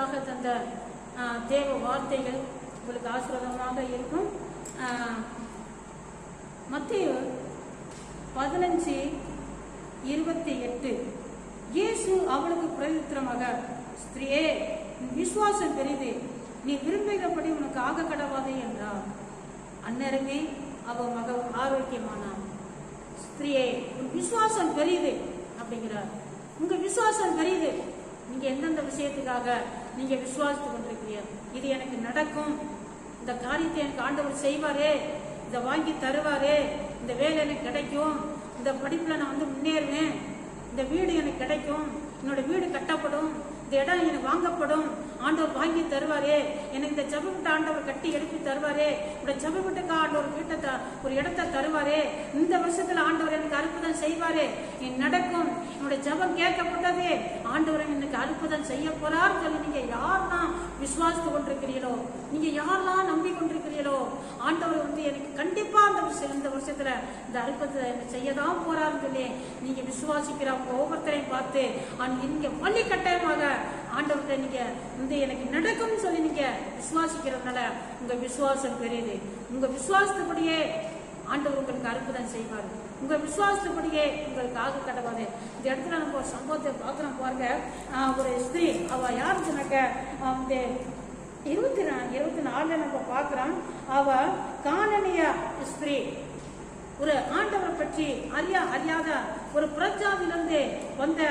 உங்களுக்காக தந்த தேவ வார்த்தைகள் உங்களுக்கு ஆசீர்வாதமாக இருக்கும். மத்திய பதினஞ்சு இருபத்தி எட்டு. இயேசு அவளுக்கு பிரதித்திரமாக ஸ்திரியே உன் விசுவாசம் பெரிது. நீ விரும்புகிறபடி உனக்கு ஆக கடவாதே என்றார். அந்நேரமே அவ மக ஆரோக்கியமானான். ஸ்திரியே உன் விசுவாசம் பெரியுது அப்படிங்கிறார். உங்க விசுவாசம் பெரியுது நீங்க எந்தெந்த விஷயத்துக்காக நீங்க விசுவாசித்து கொண்டிருக்கிறீர்கள். இது எனக்கு நடக்கும். இந்த காரியத்தை எனக்கு ஆண்டவர் செய்வாரே. இதை வாங்கி தருவாரே. இந்த வேலை எனக்கு கிடைக்கும். இந்த படிப்புல நான் வந்து முன்னேறுவேன். இந்த வீடு எனக்கு கிடைக்கும். என்னோட வீடு கட்டப்படும். இந்த இடம் எனக்கு வாங்கப்படும். ஆண்டவர் வாங்கி தருவாரே. எனக்கு இந்த ஜபவிட்ட ஆண்டவர் கட்டி எழுப்பி தருவாரே. இந்த ஜபவிட்டுக்கு ஆண்டவர் வீட்டை த- ஒரு இடத்தை தருவாரே. இந்த வருஷத்துல ஆண்டவர் எனக்கு அற்புதம் செய்வாரே. நடக்கும். என்னோட ஜபம் கேட்கப்பட்டதே. ஆண்டவர் எனக்கு அற்புதம் செய்ய போறார் சொல்லி நீங்க யாரெல்லாம் விசுவாசித்து கொண்டிருக்கிறீர்களோ? நீங்க யாரெல்லாம் நம்பி கொண்டிருக்கிறீர்களோ ஆண்டவர் வந்து எனக்கு கண்டிப்பா அந்த இந்த வருஷத்துல இந்த அற்புதத்தை செய்யதான் போறாருன்னு சொல்லி நீங்க விசுவாசிக்கிற ஒவ்வொருத்தரையும் பார்த்து நீங்க வள்ளி கட்டாயமாக ஆண்டவர்கிட்ட நீங்க வந்து எனக்கு நடக்கும்னு சொல்லி நீங்க விசுவாசிக்கிறதுனால உங்க விசுவாசம் பெரியது. உங்க விசுவாசத்துப்படியே ஆண்டவர் உங்களுக்கு அற்புதம் செய்வார். உங்க விசுவாசத்துப்படியே உங்களுக்கு ஆக கடவாது. இந்த இடத்துல நம்ம ஒரு சம்பவத்தை பார்க்கிறோம் பாருங்க. ஒரு ஸ்திரீ அவ யாரு சொன்னாக்க இருபத்தி நா இருபத்தி நாலுல நம்ம பார்க்கிறோம். அவ காணனிய ஸ்திரீ. ஒரு ஆண்டவரை பற்றி அறியா அறியாத ஒரு புறஜாதியிலிருந்து வந்த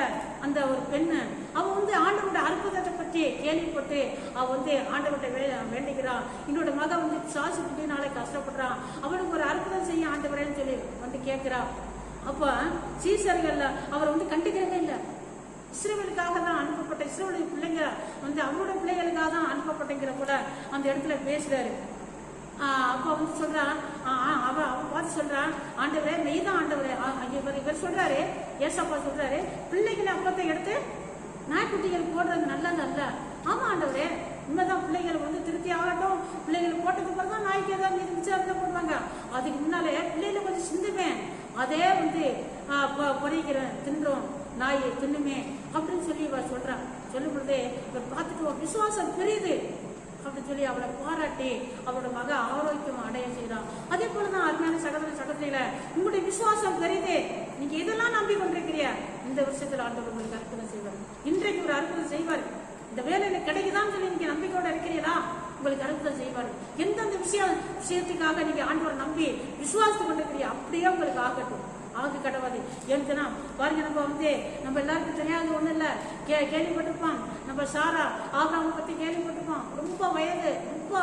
அந்த ஒரு பெண்ணு. அவன் வந்து ஆண்டவருடைய அற்புதத்தை பற்றி கேள்விப்பட்டு அவன் வந்து ஆண்டவர்கிட்ட வே வேண்டிக்கிறா என்னோட மக வந்து சாசு குட்டினால கஷ்டப்படுறான் அவனுக்கு ஒரு அற்புதம் செய்ய ஆண்டவரேன்னு சொல்லி வந்து கேட்கிறான் அப்போ சீசர்கள் அவர் வந்து கண்டுக்கிறதே இல்லை. இஸ்ரேலுக்காக தான் அனுப்பப்பட்ட இஸ்ரேலுடைய பிள்ளைங்க வந்து அவரோட பிள்ளைகளுக்காக தான் அனுப்பப்பட்டங்கிற கூட அந்த இடத்துல பேசுறாரு. அப்போ வந்து சொல்றான் அவ அவ பார்த்து சொல்றான் ஆண்டவரே மெய்தான் ஆண்டவரே. ஆஹ் இவர் இவர் சொல்றாரு ஏசப்பா சொல்றாரு பிள்ளைகளை அப்பத்தை எடுத்து நாய்க்குட்டிகள் போடுறது நல்லது அல்ல. ஆமா ஆண்டவரே உண்மைதான் பிள்ளைகள் வந்து திருப்தி ஆகட்டும். பிள்ளைகள் போட்டதுக்கு அப்புறம் தான் நாய்க்கு ஏதாவது மீது மிச்சம் போடுவாங்க. அதுக்கு முன்னாலே பிள்ளைகளை கொஞ்சம் சிந்துவேன். அதே வந்து ஆஹ் பொறிக்கிறேன் தின்றோம். நாயை தின்னுமே அப்படின்னு சொல்லி இவ சொல்றா சொல்லும் பொழுது இவர் பார்த்துட்டு விசுவாசம் பெரியது. அப்படின்னு சொல்லி அவளை பாராட்டி அவளோட மக ஆரோக்கியம் அடைய செய்றான் அதே போலதான் அருமையான சகோதர சகோதரியில உங்களுடைய விசுவாசம் பெரிது நீங்க எதெல்லாம் நம்பி கொண்டிருக்கிறிய இந்த வருஷத்துல ஆண்டவர் உங்களுக்கு அற்புதம் செய்வார். இன்றைக்கு ஒரு அற்புதம் செய்வார். இந்த வேலையில கிடைக்குதான்னு சொல்லி நீங்க நம்பிக்கையோட இருக்கிறீரா உங்களுக்கு அற்புதம் செய்வார். எந்தெந்த விஷயம் விஷயத்துக்காக நீங்க ஆண்டவரை நம்பி விசுவாசத்தை கொண்டிருக்கிறீங்க? அப்படியே உங்களுக்கு ஆகட்டும். ஆகு கடவாது ஏன்னா பாருங்க நம்ம வந்து நம்ம எல்லாருக்கும் தெரியாத ஒன்றும் இல்லை. கே கேள்விப்பட்டிருப்பான். நம்ம சாரா ஆபிரகாமை பற்றி கேள்விப்பட்டிருப்பான். ரொம்ப வயது ரொம்ப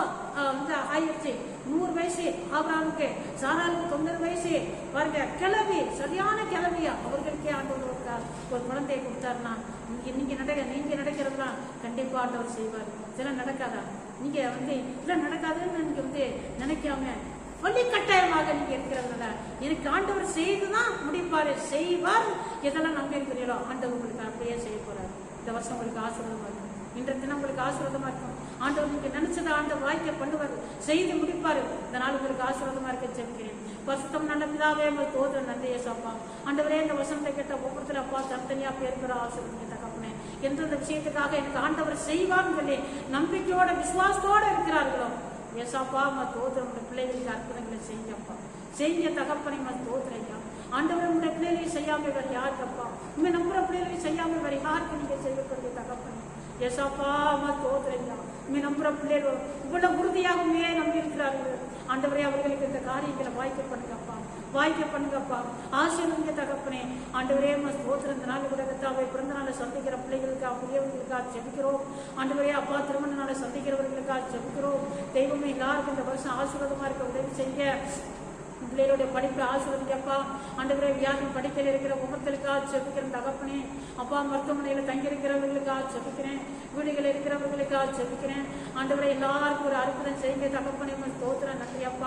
வந்து ஆயிடுச்சு. நூறு வயசு ஆபிரகாமுக்கு சாராவுக்கு தொண்ணூறு வயசு. பாருங்க கிளவி சரியான கிளவியா அவர்களுக்கே ஆண்டவர் ஒரு ஒரு குழந்தையை கொடுத்தாருன்னா இங்கே நீங்க நடக்க நீங்கள் நடக்கிறதுலாம் கண்டிப்பாக ஆண்டவர் செய்வார். இதெல்லாம் நடக்காதா? நீங்க வந்து இதெல்லாம் நடக்காதுன்னு நீங்கள் வந்து நினைக்காம வழி கட்டாயமாக நீங்க இருக்கிறதுனால. எனக்கு ஆண்டவர் செய்துதான் முடிப்பாரு செய்வார். எதெல்லாம் நம்பி இருக்கிறீங்களோ ஆண்டவர் உங்களுக்கு அப்படியே செய்ய போறாரு. இந்த வருஷம் உங்களுக்கு ஆசீர்வாதமா இருக்கும். இன்றைய தினம் உங்களுக்கு ஆசீர்வாதமா இருக்கும். ஆண்டவர் நீங்க நினைச்சதை ஆண்டவர் வாய்க்க பண்ணுவார். செய்து முடிப்பாரு. இந்த நாள் உங்களுக்கு ஆசீர்வாதமா இருக்க ஜெபிக்கிறேன். வசத்தம் நல்ல பிதாவே உங்கள் தோதர நன்றி ஏசாப்பா ஆண்டவரே இந்த வசனத்தை கேட்ட ஒவ்வொருத்தர் அப்பா தனித்தனியா பேர் பெற தகப்பனே. எந்தெந்த விஷயத்துக்காக எனக்கு ஆண்டவர் செய்வார்னு சொல்லி நம்பிக்கையோட விசுவாசத்தோட இருக்கிறார்களோ ஏசாப்பா மா தோத்திரம் உடைய பிள்ளைகளுக்கு அற்புதங்களை செய்யப்பா செய்ய தகப்பனை மன் தோத்துறையா ஆண்டவர் உடைய பிள்ளைகளை செய்யாம வேற தப்பா உண்மை நம்புற பிள்ளைகளையும் செய்யாம வேற யாருக்கு நீங்க செய்யக்கூடிய தகப்பனை? ஏசாப்பா மா தோத்துறையா உண்மை நம்புற பிள்ளைகள் இவ்வளவு உறுதியாகவே நம்பி இருக்கிறார்கள் ஆண்டவரே அவர்களுக்கு இந்த காரியங்களை வாய்க்க பண்ணுங்கப்பா. வாய்க்க பண்ணுங்கப்பா. ஆசீர்வதிங்க தகப்பனே. ஆண்டவரே மஸ் தோத்துறதுனால நாள் கூட கத்தாவை பிறந்த திருமணங்களை சந்திக்கிற பிள்ளைகளுக்காக அப்படியவர்களுக்காக ஜெபிக்கிறோம். ஆண்டவரே அப்பா திருமணங்களை நாளை சந்திக்கிறவர்களுக்காக ஜெபிக்கிறோம். தெய்வமே எல்லாருக்கும் இந்த வருஷம் ஆசீர்வாதமாக இருக்க உதவி செய்ய. பிள்ளைகளுடைய படிப்பை ஆசீர்வதிக்கப்பா ஆண்டவரே வியாதி படிக்கையில் இருக்கிற ஒவ்வொருத்தருக்காக செபிக்கிறேன் தகப்பனே. அப்பா மருத்துவமனையில் தங்கியிருக்கிறவர்களுக்காக செபிக்கிறேன் வீடுகளில் இருக்கிறவர்களுக்காக செபிக்கிறேன் ஆண்டவரே எல்லாருக்கும் ஒரு அற்புதம் செய்யுங்க தகப்பனே.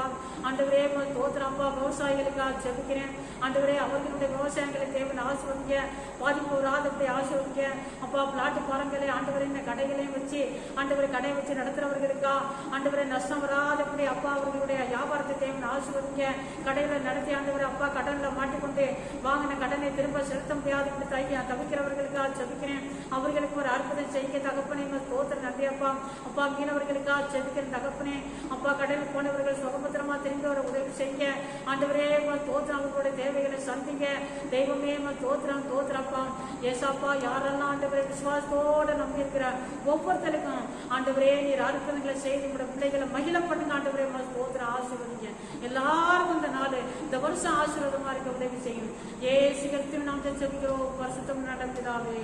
அப்பா ஆண்டவரே உங்கள் அப்பா விவசாயிகளுக்காக செபிக்கிறேன் ஆண்டவரே அவர்களுடைய விவசாயங்களை தேவையான ஆசீர்வதிங்க. பாதிப்பு வராதபடி ஆசீர்வதிங்க. அப்பா பிளாட்டு பாரங்களே ஆண்டவரின் கடைகளையும் வச்சு ஆண்டவரை கடை வச்சு நடத்துறவர்களுக்கா? ஆண்டவரை நஷ்டம் வராதபடி அப்பா அவர்களுடைய வியாபாரத்தை தேவையான ஆசிர்வதிங்க. கடையில நடத்தி ஆண்டவரே அப்பா கடன்ல மாட்டிக்கொண்டு வாங்கின கடனை திரும்ப செலுத்த முடியாது என்று தையா தவிக்கிறவர்களுக்காக செபிக்கிறேன் அவர்களுக்கு ஒரு அற்புதம் செய்ய தகப்பனே தோத்திர நன்றி அப்பா. அப்பா மீனவர்களுக்காக செபிக்கிறேன் தகப்பனே. அப்பா கடையில் போனவர்கள் சுகபத்திரமா திரும்பி தெரிந்தவரை உதவி செய்ய ஆண்டவரே தோத்திரம் ஸ்தோத்திரம் அவர்களுடைய தேவைகளை சந்திங்க. தெய்வமே தோத்திரம் தோத்திரப்பா ஏசாப்பா யாரெல்லாம் ஆண்டவரை விசுவாசத்தோட நம்பி இருக்கிற ஒவ்வொருத்தருக்கும் ஆண்டவரே நீர் அற்புதங்களை செய்து உங்களோட பிள்ளைகளை மகிழ பண்ணுங்க. ஆண்டவரே தோத்திரம் ஆசீர்வதிங்க. எல்லாருக்கும் இந்த நாள் இந்த வருஷம் ஆசீர்வாதமா இருக்க உதவி செய்யும். ஏசு கிறிஸ்துவின் நாம் செபிக்கிறோம் பரிசுத்தம் நடப்பிதாவே